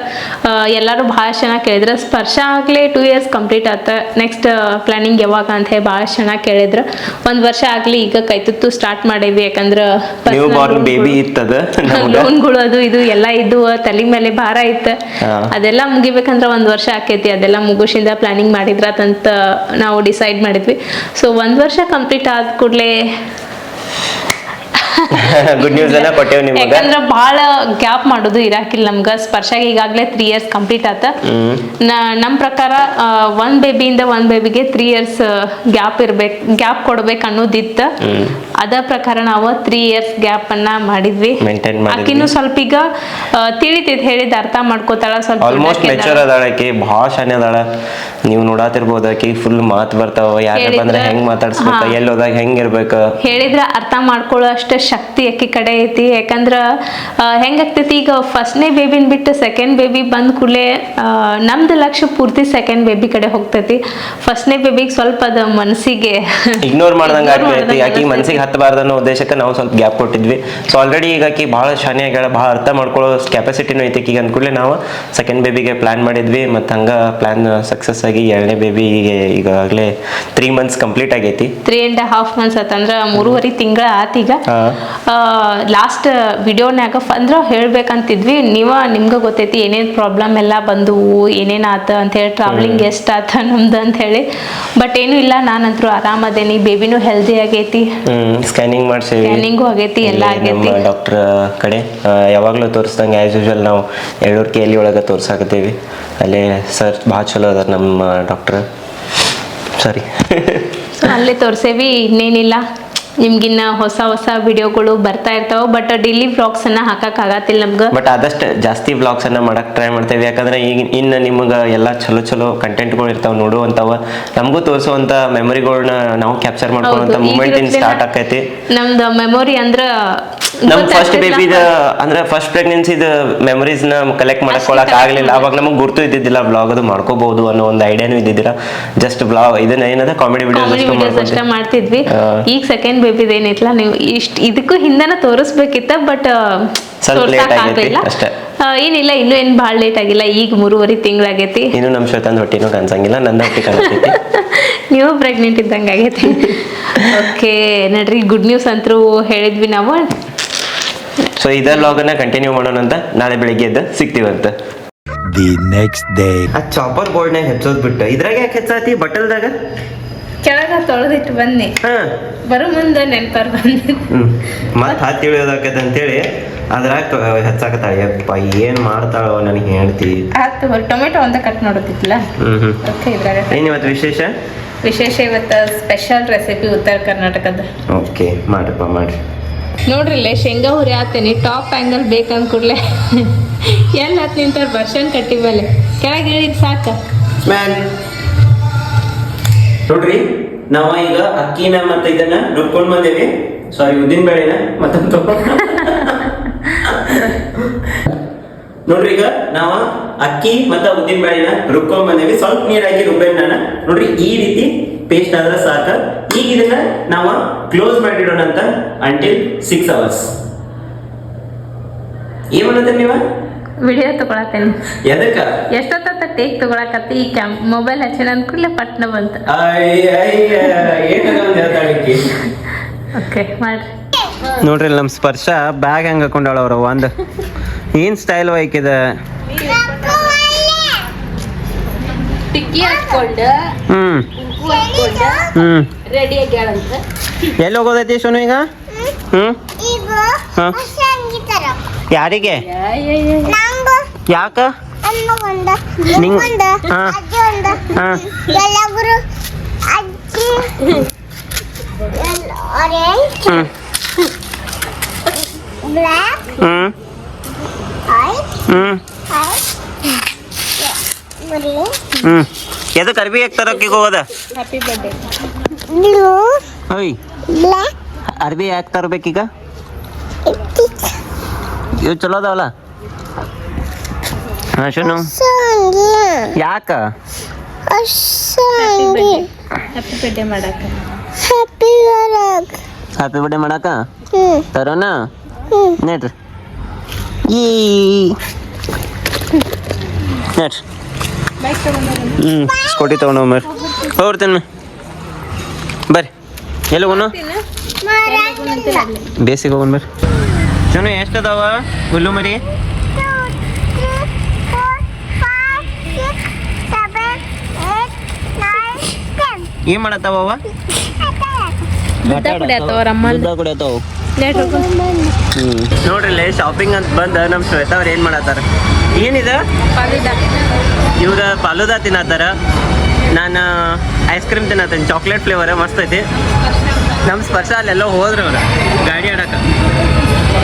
ಎಲ್ಲರೂ ಭಾಳ ಚೆನ್ನಾಗಿ ಕೇಳಿದ್ರು. ಸ್ಪರ್ಶ ಆಗಲೇ ಟೂ ಇಯರ್ಸ್ ಕಂಪ್ಲೀಟ್ ಆತ. ನೆಕ್ಸ್ಟ್ ಪ್ಲಾನಿಂಗ್ ಯಾವಾಗ ಅಂತ ಹೇಳಿ ಭಾಳ ಚೆನ್ನಾಗಿ ಕೇಳಿದ್ರು. ಒಂದು ವರ್ಷ ಆಗಲಿ ಈಗ ಕೈತುತ್ತು ಸ್ಟಾರ್ಟ್ ಮಾಡೇವಿ ಯಾಕಂದ್ರೆ ನ್ಯೂ ಬಾರ್ನ್ ಬೇಬಿ ಇತ್ತದ ಲೋನ್ಗಳು ಅದು ಇದು ಎಲ್ಲ ಇದ್ದು ತಲೆ ಮೇಲೆ ಭಾರ ಇತ್ತು. ಅದೆಲ್ಲ ಮುಗಿಬೇಕಂದ್ರೆ ಒಂದು ವರ್ಷ ಆಕೈತಿ. ಅದೆಲ್ಲ ಮುಗುಸಿಂದ ಪ್ಲಾನಿಂಗ್ ಮಾಡಿದ್ರಂತ ನಾವು ಡಿಸೈಡ್ ಮಾಡಿದ್ವಿ. ಸೊ ಒಂದು ವರ್ಷ ಕಂಪ್ಲೀಟ್ ಆದ ಕೂಡಲೇ ಗುಡ್ ನ್ಯೂಸ್ ಅನ್ನ ಕೊಟ್ಟೇವ್ ನಿಮ್ಗೆ. ಯಾಕಂದ್ರೆ ಬಹಳ ಗ್ಯಾಪ್ ಮಾಡೋದು ಇರಾಕಿಲ್ಲ ನಮ್ಗೆ. ಸ್ಪರ್ಶಾಗಿ ಈಗಾಗಲೇ ತ್ರೀ ಇಯರ್ಸ್ ಕಂಪ್ಲೀಟ್ ಆತ. ನಮ್ಮ ಪ್ರಕಾರ ಒಂದು ಬೇಬಿಯಿಂದ ಒಂದು ಬೇಬಿಗೆ ತ್ರೀ ಇಯರ್ಸ್ ಗ್ಯಾಪ್ ಇರ್ಬೇಕು ಗ್ಯಾಪ್ ಕೊಡ್ಬೇಕು ಅನ್ನೋದಿತ್ತ. ಅದ ಪ್ರಕಾರ ನಾವು ತ್ರೀ ಇಯರ್ಸ್ ಗ್ಯಾಪ್ ಅನ್ನ ಮಾಡಿದ್ವಿ. ಆಕಿನೂ ಸ್ವಲ್ಪ ಈಗ ತಿಳಿತೈತಿ ಹೇಳಿದ ಅರ್ಥ ಮಾಡ್ಕೋತಾಳ ಸ್ವಲ್ಪ ಆಲ್ಮೋಸ್ಟ್ ಮೆಚೂರ್ ಅದಾಳ. ಆಕಿ ಭಾಳ ಶಾನೆ ಅದಾಳ. ನೀವು ನೋಡಾತಿರ್ಬೋದು ಆಕಿ ಫುಲ್ ಮಾತ್ ಬರ್ತಾವ. ಯಾರ ಹೇಳಿದ್ರ- ಬಂದ್ರೆ ಹೆಂಗ್ ಮಾತಾಡ್ಸ್ಬೇಕು ಎಲ್ಲೋದಾಗ ಎಲ್ಲಿ ಹೋದಾಗ ಹೆಂಗ್ ಇರ್ಬೇಕು. ಹೇಳಿದ್ರ ಅರ್ಥ ಮಾಡ್ಕೊಳ್ಳೋ ಅಷ್ಟು ಶಕ್ತಿ ಅಕ್ಕಿ ಕಡೆ ಐತಿ. ಯಾಕಂದ್ರ ಹೆಂಗಾಗ್ತೈತಿ ಈಗ ಫಸ್ಟ್ನೇ ಬೇಬಿನ ಬಿಟ್ಟು ಸೆಕೆಂಡ್ ಬೇಬಿ ಬಂದ ಕೂಡಲೇ ನಮ್ದು ಲಕ್ಷ್ಯ ಪೂರ್ತಿ ಸೆಕೆಂಡ್ ಬೇಬಿ ಕಡೆ ಹೋಗ್ತೈತಿ. ಫಸ್ಟ್ನೇ ಬೇಬಿಗೆ ಸ್ವಲ್ಪ ಅದ ಮನಸ್ಸಿಗೆ ಇಗ್ನೋರ್ ಮಾಡ್ದಂಗ ಆಗ್ತೈತಿ ಆಕಿ. ಮನ್ಸಿಗೆ ಹತ್ತಬಾರ್ದು ಅನ್ನೋ ಉದ್ದೇಶಕ್ಕೆ ನಾವು ಸ್ವಲ್ಪ ಗ್ಯಾಪ್ ಕೊಟ್ಟಿದ್ವಿ. ಸೊ ಆಲ್ರೆಡಿ ಈಗ ಆಕಿ ಭಾಳ ಶಾನೆ ಆಗ್ಯಾಳ ಭಾಳ ಅರ್ಥ ಮಾಡ್ಕೊಳ್ಳೋ ಕೆಪಾಸಿಟಿನೂ ಐತಿ ಈಗ ಅಂದ್ಕೂಡಲೇ ನಾವು ಸೆಕೆಂಡ್ ಬೇಬಿಗೆ ಪ್ಲಾನ್ ಮಾಡಿದ್ವಿ. ಮತ್ತು ಹಂಗ ಪ್ಲಾನ್ ಸಕ್ಸಸ್ ಆಗಿ ಎರಡನೇ ಬೇಬಿಗೆ ಈಗಾಗಲೇ ತ್ರೀ ಮಂತ್ಸ್ ಕಂಪ್ಲೀಟ್ ಆಗೈತಿ. ತ್ರೀ ಆ್ಯಂಡ್ ಹಾಫ್ ಮಂತ್ಸ್ ಆತಂದ್ರ ಮೂರುವರೆ ತಿಂಗಳ ಆತೀಗ ಹಾ. ಲಾಸ್ಟ್ ವಿಡಿಯೋನ್ಯಾಗ ಅಂದ್ರೆ ಹೇಳ್ಬೇಕಂತಿದ್ವಿ. ನೀವ ನಿಮ್ಗೆ ಗೊತ್ತೈತಿ ಏನೇನು ಪ್ರಾಬ್ಲಮ್ ಎಲ್ಲ ಬಂದವು ಏನೇನು ಆತ ಅಂತೇಳಿ ಟ್ರಾವೆಲಿಂಗ್ ಎಷ್ಟು ಆತ ನಮ್ದು ಅಂತ ಹೇಳಿ. ಬಟ್ ಏನು ಇಲ್ಲ ನಾನಂತರೂ ಆರಾಮದೇನಿ ಬೇಬಿನೂ ಹೆಲ್ದಿ ಆಗೈತಿ. ಸ್ಕ್ಯಾನಿಂಗ್ ಮಾಡ್ಸೇವಿ ಸ್ಕ್ಯಾನಿಂಗ್ ಆಗೈತಿ ಎಲ್ಲ ಆಗೈತಿ. ಡಾಕ್ಟರ್ ಕಡೆ ಯಾವಾಗಲೂ ತೋರಿಸ್ದಂಗೆ ಆ್ಯಸ್ ಯೂಶುವಲ್ ನಾವು ಏಳೂರು ಕೆ ಎಲ್ ಒಳಗೆ ತೋರ್ಸಾಕತ್ತೀವಿ. ಅಲ್ಲೇ ಸರ್ ಭಾಳ ಚಲೋ ಅದಾರ ನಮ್ಮ ಡಾಕ್ಟರ್ ಸಾರಿ. ಅಲ್ಲೇ ತೋರಿಸೇವಿ ಇನ್ನೇನಿಲ್ಲ. ನಿಮ್ಗಿನ್ನ ಹೊಸ ಹೊಸ ವಿಡಿಯೋಗಳು ಬರ್ತಾ ಇರ್ತಾವ ಬಟ್ ಡೈಲಿ ಹಾಕಕ ಆಗತ್ತಿಲ್ಲ ನಮ್ಗೆ. ಬಟ್ ಆದಷ್ಟು ಜಾಸ್ತಿ ವ್ಲಾಗ್ಸ್ ಅನ್ನ ಮಾಡಕ್ ಟ್ರೈ ಮಾಡ್ತೇವೆ ಯಾಕಂದ್ರೆ ಈಗ ಇನ್ನು ನಿಮ್ಗೆ ಎಲ್ಲ ಚಲೋ ಚಲೋ ಕಂಟೆಂಟ್ಗಳು ಇರ್ತಾವ ನೋಡುವಂತವ ನಮಗೂ ತೋರಿಸುವಂತ ಮೆಮೊರಿಗಳನ್ನ ನಾವು ಕ್ಯಾಪ್ಚರ್ ಮಾಡ್ಕೊಳ್ಳುವಂತ ಮೂಮೆಂಟ್ ಇನ್ ಸ್ಟಾರ್ಟ್ ಆಕೈತಿ. ನಮ್ದು ಮೆಮೊರಿ ಅಂದ್ರ ನಮ್ ಫಸ್ಟ್ ಬೇಬಿ ಬೇಬಿದ ಅಂದ್ರೆ ಫಸ್ಟ್ ಪ್ರೆಗ್ನೆನ್ಸಿದ ಮೆಮೊರೀಸ್ನ ಕಲೆಕ್ಟ್ ಮಾಡ್ಕೊಳಕ್ ಆಗ್ಲಿಲ್ಲ. ಅವಾಗ ನಮಗೆ ಗುರ್ತು ಇದ್ದಿದ್ದಿಲ್ಲ ಬ್ಲಾಗ್ ಅದು ಮಾಡ್ಕೋಬಹುದು ಅನ್ನೋ ಒಂದು ಐಡಿಯಾನು ಇದ್ದಿದ್ದಿಲ್ಲ. ಜಸ್ಟ್ ಬ್ಲಾಗ್ ಇದನ್ನ ಏನದ ಕಾಮಿಡಿ ವಿಡಿಯೋ ವಿಡಿಯೋಸ್ ಮಾಡ್ತಿದ್ವಿ. ಈಗ ಸೆಕೆಂಡ್ ಬೇಬಿದ ಏನಿತ್ಲ ನೀವು ಇಷ್ಟ ಇದಕ್ಕೂ ಹಿಂದನ ತೋರಿಸ್ಬೇಕಿತ್ತ ಬಟ್. ಏನಿಲ್ಲ ಇನ್ನು ಏನ್ ಭಾಳ ಲೇಟ್ ಆಗಿಲ್ಲ ಈಗ ಮೂರುವರೆ ತಿಂಗಳಾಗೈತಿ ಇನ್ನು ನಮ್ ಶ್ವೇತಂದ್ ಹೊಟ್ಟಿನೂ ಕಾಣಿಸಂಗಿಲ್ಲ ನನ್ನ ಹೊಟ್ಟಿ ಕಾಣಿಸ್ತೈತಿ *laughs* ನೀವು ಪ್ರೆಗ್ನೆಂಟ್ ಇದ್ದಂಗೆ ಆಗೈತಿ. *laughs* ಓಕೆ ನಡ್ರಿ ಗುಡ್ ನ್ಯೂಸ್ ಅಂತರೂ ಹೇಳಿದ್ವಿ ನಾವು. ಸೊ ಇದರ ಲಾಗನ್ನ ಅನ್ನ ಕಂಟಿನ್ಯೂ ಮಾಡೋಣ ಅಂತ ನಾಳೆ ಬೆಳಿಗ್ಗೆ ಎದ್ದು ಸಿಗ್ತೀವಂತ ದಿ ನೆಕ್ಸ್ಟ್ ಡೇ ಆ ಚಾಪರ್ ಬೋರ್ಡ್ನಾಗ ಹೆಚ್ಚೋದ್ ಬಿಟ್ಟು ಇದ್ರಾಗ ಯಾಕೆ ಹೆಚ್ಚಾತಿ? ಬಟಲ್ದಾಗ ಕೆಳಗ ತೊಳೆದಿಟ್ಟು ಬನ್ನಿ. ಹಾಂ. ಬರೋ ಮುಂದೆ ನೆನ್ಪರ್ ಬಂದಿ ಹ್ಮ್. ಮತ್ ಹತ್ತಿ ಇಳಿಯೋದಾಕೈತೆ ಅಂತೇಳಿ ಅದ್ರಾಗ ಹೆಚ್ಚಾಗತ್ತಾಳ ಯಪ್ಪ ಏನು ಮಾಡ್ತಾಳೋ ನನಗೆ ಹೇಳ್ತಿ ಆಯ್ತು ಟೊಮೆಟೊ ಒಂದ ಕಟ್ ನೋಡುತ್ತಿತ್ತಲ್ಲ ಹ್ಮ್ ಹ್ಞೂ ಓಕೆ ಇದ್ರಾಗ ಏನ್ ಇವತ್ತು ವಿಶೇಷ? ವಿಶೇಷ ಇವತ್ತು ಸ್ಪೆಷಲ್ ರೆಸಿಪಿ ಉತ್ತರ ಕರ್ನಾಟಕದ. ಓಕೆ ಮಾಡ್ರಪ್ಪ ಮಾಡ್ರಿ. ನೋಡ್ರಿಲ್ಲೇ ಶೇಂಗಾ ಹುರಿ ಹಾಕ್ತೀನಿ ಟಾಪ್ ಆ್ಯಂಗಲ್ ಬೇಕಂದ್ ಕೂಡಲೇ *laughs* ಎಲ್ಲ ಹತ್ತು ನಿಂತಾರೆ ಬರ್ಷನ್ ಕಟ್ಟಿ ಮೇಲೆ ಕೆಳಗೆ ಇಳಿದ್ ಸಾಕ. ಮ್ಯಾನ್. ನೋಡ್ರಿ ನಾವ ಈಗ ಅಕ್ಕಿನ ಮತ್ತೆ ಇದನ್ನ ರುಬ್ಕೊಂಡ್ ಬಂದೇವಿ. ಸಾರಿ ಉದ್ದಿನ ಬೇಳೆನ ಮತ್ತೆ ನೋಡ್ರಿ ಈಗ ನಾವ ಅಕ್ಕಿ ಮತ್ತ ಉದ್ದಿನ ಬೇಳೆನ ರುಬ್ಕೊಂಡ್ ಬಂದೇವಿ. ಸ್ವಲ್ಪ ನೀರ್ ಹಾಕಿ ರುಬ್ಬೇನ್ ನಾನು. ನೋಡ್ರಿ ಈ ರೀತಿ ಪೇಸ್ಟ್ ಆದ್ರೆ ಸಾಕ. ಈಗ ಇದನ್ನ ನಾವ ಕ್ಲೋಸ್ ಮಾಡಿಡೋಣ ಅಂತ ಅಂಟಿಲ್ ಸಿಕ್ಸ್ ಅವರ್ಸ್ ಏನ್ ಮಾಡತ್ತೀರಿ ನೀವ? ವಿಡಿಯೋ ತಗೊಳತ್ತೇನೆ. ಎದಕ್ಕ? ಎಷ್ಟೊತ್ತ ಟೇಕ್ ತಗೊಳಕತ್ತಿ ಈ ಕ್ಯಾಮ್ ಮೊಬೈಲ್ ಹಚ್ಚಿನ ಅಂದ್ಕೂಡ್ಲೆ ಪಟ್ನ ಬಂತು. ಓಕೆ ಮಾಡ್ರಿ. ನೋಡ್ರಿ ನಮ್ಮ ಸ್ಪರ್ಶ ಬ್ಯಾಗ್ ಹೆಂಗ್ ಹಾಕೊಂಡಾಳ ಅವ್ರ ಒಂದು. ಏನ್ ಸ್ಟೈಲ್ ವೈಕಿದ ಟಿಕ್ಕಿ ಹಾಕೊಂಡು ಹ್ಮ್. ಹಾಕೊಂಡು ಹ್ಮ್. ರೆಡಿ ಆಗ್ಯಾಳಂತ. ಎಲ್ಲಿ ಹೋಗೋದೈತಿ ಸೋನು ಈಗ? ಹ್ಮ್. ಈಗ ಹಾ. ಸಂಗೀತರ ಯಾರಿಗೆ? ನಂಗು. ನಿಂಗ್-. ಅಜ್ಜಿ ಒಂದ ಹಾ ಎಲ್ಲಗುರು ಅಜ್ಜಿ. ಆರೆಂಜ್ ಹ್ಮ್. ಹ್ಮ್. ವೈಟ್ ಹ್ಮ್. ಎದಕ್ಕೆ ಅರ್ಬಿ ಹಾಕ್ತಾರ ಅಕ್ಕಿಗೆ ಹೋಗೋದ? Happy birthday blue? ಓಯ್ ಬ್ಲ್ಯಾಕ್ ಅರ್ಬಿ ಯಾಕೆ ತರ್ಬೇಕೀಗ? ಇಟ್ಟಿಸ್ ಇವು ಚಲೋ ಅದಾವಲ್ಲ? ಹಾಂ ಶುನು. ಯಾಕ? ಹ್ಯಾಪಿ ಬರ್ಡೇ ಮಾಡಕ್ಕೆ. ಹ್ಯಾಪಿ ವರಗ್ ಹ್ಯಾಪಿ ಬರ್ಡೇ ಮಾಡಕ ಹ್ಮ್. ತರೋಣ ಹ್ಮ್. ನೆಟ್ರಿ. ಈ. ನೆಟ್ ಹ್ಞೂ ಸ್ಕೂಟಿ ತೊಗೊಂಡೋಗ್ಬರ್ರಿ ಹೋಗ್ತೇನೆ ಬರ್ರಿ. ಎಲ್ಲಿ ಹೋಗೋಣ ಬೇಸಿಗೆ ಹೋಗೋಣ ಬರ್ರಿ ಚನು ಎಷ್ಟು ಅದಾವ? ಹುಲ್ಲು ಮರಿ ಏನು ಮಾಡತ್ತಾವ ಅವ ದುಡ್ಡ ಕುಡಿಯತ್ತವ ರಮ್ಮಲ್ ದುಡ್ಡ ಕುಡಿಯತ್ತಾವ ಲೇಟ್ ಮಾಡತ್ತಾವ ನೋಡ್ರಿ ಶಾಪಿಂಗ್ ಅಂತ ಬಂದ ನಮ್ ಶ್ವೇತಾ ಅವ್ರು ಏನ್ ಮಾಡತ್ತಾರ? ಏನಿದ? ಇವ್ರ ಫಾಲೂದ ತಿನ್ನತ್ತಾರ. ನಾನು ಐಸ್ ಕ್ರೀಮ್ ತಿನ್ನತ್ತೀನಿ ಚಾಕ್ಲೇಟ್ ಫ್ಲೇವರ್ ಮಸ್ತ್ ಐತಿ. ನಮ್ಮ ಸ್ಪರ್ಶ ಅಲ್ಲೆಲ್ಲ ಹೋದ್ರ ಅವ್ರ. ಗಾಡಿ ಆಡಕ.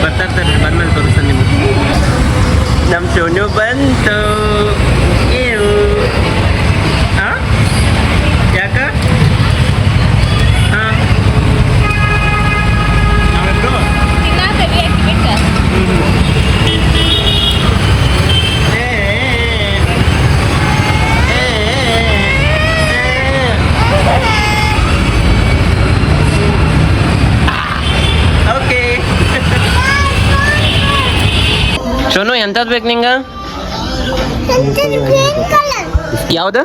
ಬರ್ತಾ ಇರ್ತಾರೆ ಬಂದ್ಮೇಲೆ ತೋರಿಸ್ತಾನೆ ನಿಮ್ಗೆ. ನಮ್ಮ ಶೂನ್ಯ ಬಂತು. ಸೋನು ಎಂಥದ್ದು ಬೇಕು ನಿಂಗೆ? ಯಾವ್ದು?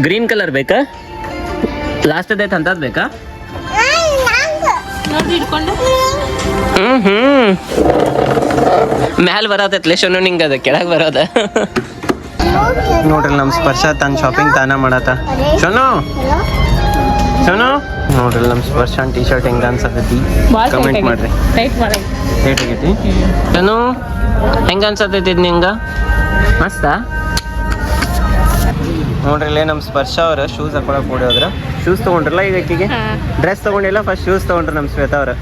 ಗ್ರೀನ್ ಕಲರ್ ಬೇಕಾ? ಲಾಸ್ಟ್ ಐತೆ ಅಂತದ್ ಬೇಕಾ? ಹ್ಮ್ ಹ್ಮ್. ಮ್ಯಾಲೆ ಬರತೈತ್ಲೆ ಶೋನು ನಿಂಗೆ ಅದ ಕೆಳಗೆ ಬರೋದ. ನೋಡ್ರಿ ನಮ್ಮ ಸ್ಪರ್ಶ ತನ್ನ ಶಾಪಿಂಗ್ ತಾನ ಮಾಡತ್ತ. ಶೋನು? ಶೋನು? ನೋಡ್ರಿ ನಮ್ಮ ಸ್ಪರ್ಶ ಟಿ ಶರ್ಟ್ ಹೆಂಗ ಅನ್ಸತೈತಿ? ಕಮೆಂಟ್ ಮಾಡ್ರಿ. ಟೈಟ್ ಮಾಡಿ ಟೈಟ್ ಆಗೈತಿ? ಏನು ಹೆಂಗ ಅನ್ಸತೈತಿ ನಿಂಗೆ? ಮಸ್ತ? ನೋಡ್ರಿ ಇಲ್ಲೇ ನಮ್ಮ ಸ್ಪರ್ಶ ಅವ್ರ ಶೂಸ್ ಹಾಕೊಳಕ್ ಓಡಿ ಹೋದ್ರ ಶೂಸ್ ತಗೊಂಡ್ರಲ್ಲ ಈಗ ಆಕಿಗೆ ಡ್ರೆಸ್ ತಗೊಂಡಿಲ್ಲ ಫಸ್ಟ್ ಶೂಸ್ ತೊಗೊಂಡ್ರು ನಮ್ಮ ಶ್ವೇತಾ ಅವ್ರ.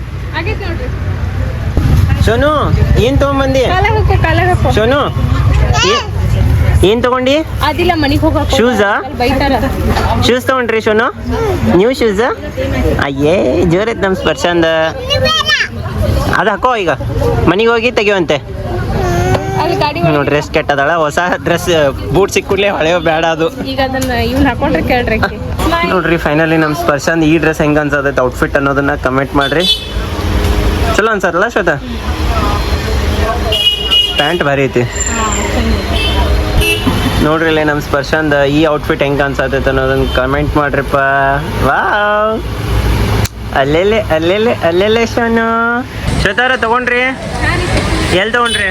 ಸೋನು ಏನ್ ತಗೊಂಬಂದಿ? ಕಾಲ ಏನ್ ತಗೊಂಡಿ? ಅದಿಲ್ಲ ಮನಿಗೆ ಹೋಗಕ್ಕೆ Shoes ಆ? ಬೈತಾರ. ಶೂಸ್ ತಗೊಂಡ್ರಿ ಶೋನು. ನ್ಯೂ ಶೂಸ್ ಅಯ್ಯೇ ಜೋರೈತ್ ನಮ್ಮ ಸ್ಪರ್ಶ ಅಂದ ಅದು ಹಾಕೋ ಈಗ. ಮನೆಗೆ ಹೋಗಿ ತೆಗಿಯುವಂತೆ ನೋಡ್ರಿ ಡ್ರೆಸ್ ಕೆಟ್ಟದಾಳ. ಹೊಸ ಡ್ರೆಸ್ ಬೂಟ್ ಸಿಕ್ಕೂಡ್ಲೆ ಹಳೆಯ ಬೇಡ ಅದು. ಈಗ ಅದನ್ನ ಇವ್ನ ಹಾಕೊಂಡ್ರೆ ಕೇಳ್ರಿ ಆಕಿ. ನೋಡ್ರಿ ಫೈನಲಿ ನಮ್ಮ ಸ್ಪರ್ಶಂದ ಈ ಡ್ರೆಸ್ ಹೆಂಗ ಅನ್ಸತೈತೆ ಔಟ್ಫಿಟ್ ಅನ್ನೋದನ್ನ ಕಮೆಂಟ್ ಮಾಡ್ರಿ. ಚಲೋ ಅನ್ಸಾರಲ್ಲ ಶ್ವೇತಾ? ಪ್ಯಾಂಟ್ ಭಾರಿ ಐತಿ. ನೋಡ್ರಿ ಇಲ್ಲಿ ನಮ್ಮ ಸ್ಪರ್ಶಂದ ಈ ಔಟ್ಫಿಟ್ ಹೆಂಗೆ ಅನ್ಸತೈತೆ ಅನ್ನೋದನ್ನ ಕಮೆಂಟ್ ಮಾಡ್ರಿಪ್ಪ. ವಾವ್ ಅಲ್ಲೆಲ್ಲೆ ಅಲ್ಲೆಲ್ಲೆ ಅಲ್ಲೆಲ್ಲೆ ಶೋನು ಶ್ವೇತಾರ, ತಗೊಂಡ್ರಿ? ಎಲ್ಲಿ ತಗೊಂಡ್ರಿ?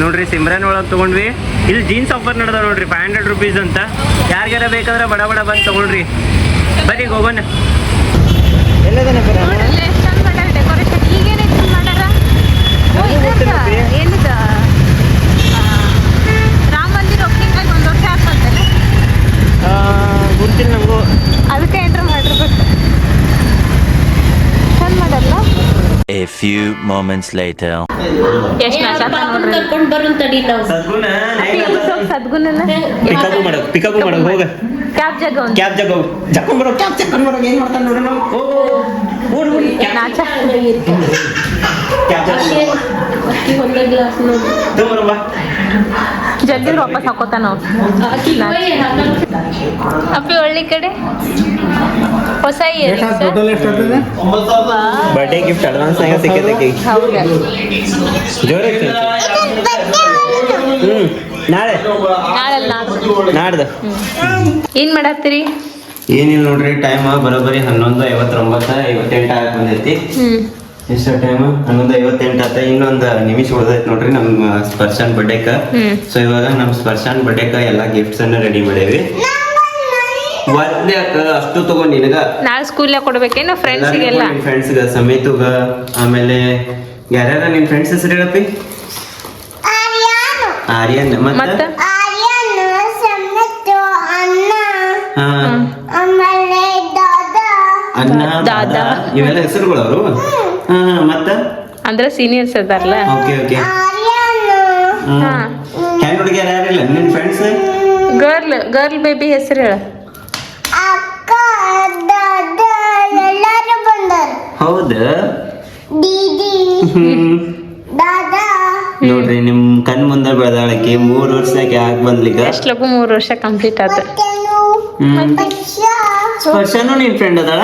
ನೋಡ್ರಿ, ಸಿಮ್ರನ್ ಒಳಗೆ ತಗೊಂಡ್ವಿ. ಇಲ್ಲಿ ಜೀನ್ಸ್ ಆಫರ್ ನಡೆದ ನೋಡ್ರಿ ಫೈವ್ ಹಂಡ್ರೆಡ್ ರುಪೀಸ್ ಅಂತ. ಯಾರಿಗಾರ ಬೇಕಾದ್ರೆ ಬಡ ಬಡ ಬಂದು ತೊಗೊಳ್ರಿ ಬರೀ ಹೋಗೋಣ ಎಲ್ಲದನ ನೋಡ್ರಿ ಎಷ್ಟ್ ಚಂದ ಮಾಡ್ಯಾರ ಡೆಕೋರೇಷನ್ ಈಗೇನೈತಿ ಚಂದ ಮಾಡ್ಯಾರ ಓ, ಇದ್ರದ್ದು ಏನಿದ ಆ, ರಾಮ ಮಂದಿರ ಓಪನಿಂಗ್ ಆಗಿ ಒಂದು ವರ್ಷ ಆಗ್ತಂತಲ್ಲ ಗುರ್ತಿಲ್ಲ ನಂಗೂ. ಅದಕ್ಕೆ ಎಂಟ್ರ್ ಮಾಡಿರ್ಬೇಕು. ಚಂದ ಮಾಡಲ್ಲ? A few moments later. ಎಷ್ಟು ನಾಶ ನೋಡ್ರಿ. ಕರ್ಕೊಂಡ್ ಬರೋನ್ ತಡಿ ನಾವು. ಸದ್ಗುಣ ಸದ್ಗುಣನ. ಪಿಕಪ್ ಮಾಡು ಪಿಕಪ್ ಮಾಡು ಹೋಗ. ಕ್ಯಾಬ್ ಜಾಗ ಕ್ಯಾಬ್ ಜಗ ಜಕ್ಕೊಂಡ್ ಬರೋ ಕ್ಯಾಬ್ ಜಕ್ಕೊಂಡ್ ಬರೋ ಏನ್ ಮಾಡ್ತಾನೆ ನೋಡೋಣ ಹೋಗು ಓಡ್ ಓಡಿ ನಾಚ ಕ್ಯಾಬ್ ಜಗ ಅಕ್ಕಿ ಒಂದೇ ಗ್ಲಾಸ್ ನೋಡಿ. ತಗೊಂಬರಮ್ಮ ಜಲ್ದಿ ವಾಪಸ್ ಹಾಕೋತಾನ. ಅಪ್ಪಿ ಒಳ್ಳೆ ಕಡೆ. ಹೊಸ ಬರ್ಡೇ ಗಿಫ್ಟ್ ಅಡ್ವಾನ್ಸ್ ಹೆಂಗ ಸಿಕ್ಕೈತೆ ಹೌದಾ? ಜೋರ ನಾಳೆ. ನಾಳೆ ನಾಡ್ದು. ಏನು ಮಾಡತ್ತೀರಿ? ಏನಿಲ್ಲ ನೋಡ್ರಿ ಟೈಮ್ ಬರೋಬ್ಬರಿ ಹನ್ನೊಂದು ಐವತ್ತೊಂಬತ್ತು ಐವತ್ತೆಂಟು ಆಗಿ ಬಂದೈತಿ. ಎಷ್ಟು ಟೈಮ್ ಹನ್ನೊಂದು ಐವತ್ತೆಂಟು ಆತ. ಇನ್ನೊಂದು ನಿಮಿಷ ಉಳ್ದೈತಿ ನೋಡ್ರಿ ನಮ್ಮ ಸ್ಪರ್ಶನ್ ಬರ್ಡೇಕ ಸೊ ಇವಾಗ ನಮ್ಮ ಸ್ಪರ್ಶನ್ ಬರ್ಡೇಕ ಎಲ್ಲಾ ಗಿಫ್ಟ್ಸ್ ಅನ್ನ ರೆಡಿ ಮಾಡೇವಿ. ಒದ್ಯಾಕ ಅಷ್ಟು ತಗೊಂಡ್ ನಿನಗ. ನಾಳೆ ಸ್ಕೂಲ್ ಕೊಡ್ಬೇಕೇನು ಫ್ರೆಂಡ್ಸ್ ಫ್ರೆಂಡ್ಸ್ಗ ಸಮೇತುಗ ಆಮೇಲೆ ಯಾರ್ಯಾರ ನಿಮ್ ಫ್ರೆಂಡ್ಸ್ ಹೆಸರು ಹೇಳಪ್ಪಿ? ಆರ್ಯಾನು. ಆರ್ಯನ್ ಮತ್ತ? ದಾದ. ದಾದ ಇವೆಲ್ಲ ಹೆಸರುಗಳು ಅವರು ಅಂದ್ರೆ ಸೀನಿಯರ್ಸ್ ಇದಾರಲ್ಲ okay okay girl girl baby ಹೆಸರು ಹೇಳ. ಅಕ್ಕ ಎಲ್ಲರೂ ಬಂದರು. ನೋಡ್ರಿ ನಿಮ್ ಕಣ್ ಮುಂದೆ ಬೆಳೆದಾಳಕ್ಕೆ ಮೂರು ವರ್ಷಕ್ಕೆ ಆಗ ಬಂದ್ಲಿಗ. ಅಷ್ಟು ಲಗು ಮೂರು ವರ್ಷ ಕಂಪ್ಲೀಟ್ ಆತ. ಸ್ಪರ್ಶನು ನಿನ್ ಫ್ರೆಂಡ್ ಅದಾಳ?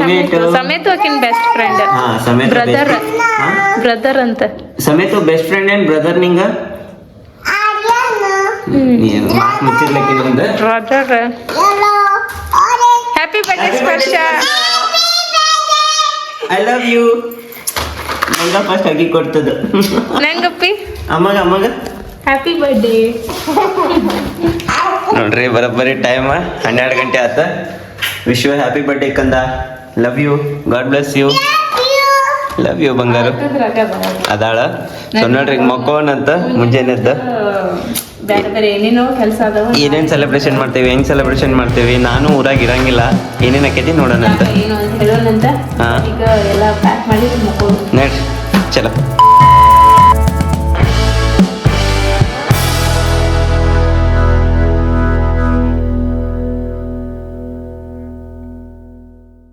ಸಮೇತ. ಸಮೇತ. ಆಕಿನ್ ಬೆಸ್ಟ್ ಫ್ರೆಂಡ್ ಹಾ ಸಮೇತ ಹಾ? ಬ್ರದರ್ ಅಂತ. ಸಮೇತ ಬೆಸ್ಟ್ ಫ್ರೆಂಡ್ ಏನ್? ಬ್ರದರ್ ನಿಂಗ? ಮಾತು ಮುಚ್ಚಿರ್ಲಕ್ಕೆ ನಮ್ದು brother happy birthday Sparsha I love you ಮಂಗ ಫಸ್ಟ್ ಅಗಿ ಕೊಡ್ತದ ನಂಗಪ್ಪಿ ಅಮ್ಮಗ ಅಮ್ಮಗ? ಹ್ಯಾಪಿ ಬರ್ಡೇ ನೋಡ್ರಿ ಬರೋಬ್ಬರಿ ಟೈಮ್ ಹನ್ನೆರಡು ಗಂಟೆ ಆತ. ವಿಶ್ವ ಹ್ಯಾಪಿ ಬರ್ಡೇ ಕಂದ. Love you god bless you love you ಬಂಗಾರು. ಅದಾಳ. ಸೊ ನೋಡ್ರಿ ಮಕ್ಕೋಣಂತ ಮುಂಜಾನೆ ಎದ್ದ ಏನೇನೋ ಸೆಲೆಬ್ರೇಷನ್ ಮಾಡ್ತೇವೆ ಹೆಂಗ್ ಸೆಲೆಬ್ರೇಷನ್ ಮಾಡ್ತೇವೆ? ನಾನು ಊರಾಗ ಇರಂಗಿಲ್ಲ. ಏನೇನ್ ಆಕೈತಿ ನೋಡೋಣ ಅಂತ ಏನು ಅಂತ ಹಾ. ಈಗ ಎಲ್ಲ ಪ್ಯಾಕ್ ಮಾಡಿ ಮಕ್ಕಳು. ನೋಡ್ರಿ ಚಲೋ.